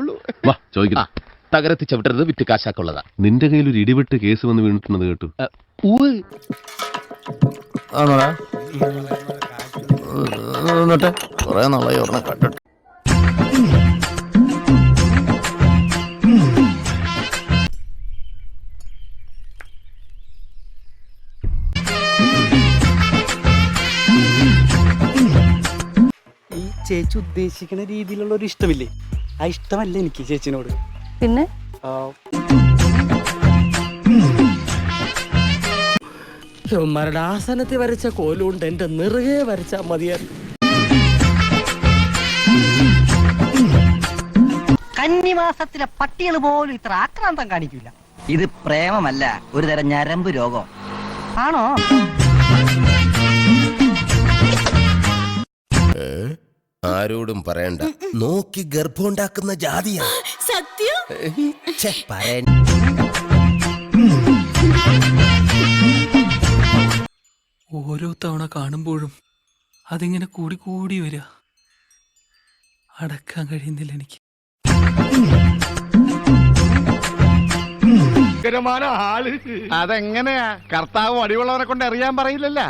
ഉള്ളൂ. വാ ചോദിക്കണം തകരത്തി ചവിട്ടരുത് വിറ്റ് കാശാക്കുള്ളതാ. നിന്റെ കയ്യിൽ ഒരു ഇടിവിട്ട് കേസ് വന്ന് വീണിട്ടുണ്ടെന്ന് കേട്ടു. ആണോടാ? എന്നിട്ട് കൊറേ നാളായി ഒരെണ്ണം കണ്ടിട്ട്. ഈ ചേച്ചി ഉദ്ദേശിക്കുന്ന രീതിയിലുള്ള ഒരു ഇഷ്ടമില്ലേ? ആ ഇഷ്ടമല്ല എനിക്ക് ചേച്ചിനോട്. പിന്നെ? ചുമ്മാരുടെ ആസനത്തിൽ വരച്ച കോലുകൊണ്ട് എന്റെ നിറുകെ വരച്ചാ മതിയായിരുന്നു കന്നിമാസത്തിലെ പട്ടികൾ പോലും ഇത്ര ആക്രാന്തം കാണിക്കില്ല ഇത് പ്രേമമല്ല ഒരു തരം ഞരമ്പ് രോഗം. ആണോ? ആരോടും പറയണ്ട. നോക്കി ഗർഭമുണ്ടാക്കുന്ന ജാതിയാ. സത്യം? ഛെ, ഓരോ തവണ കാണുമ്പോഴും അതിങ്ങനെ കൂടി കൂടി വരിക അടക്കാൻ കഴിയുന്നില്ല എനിക്ക്. അതെങ്ങനെയാ? കർത്താവ് അടിയുള്ളവരെ കൊണ്ട് അറിയാൻ പറയില്ലല്ല.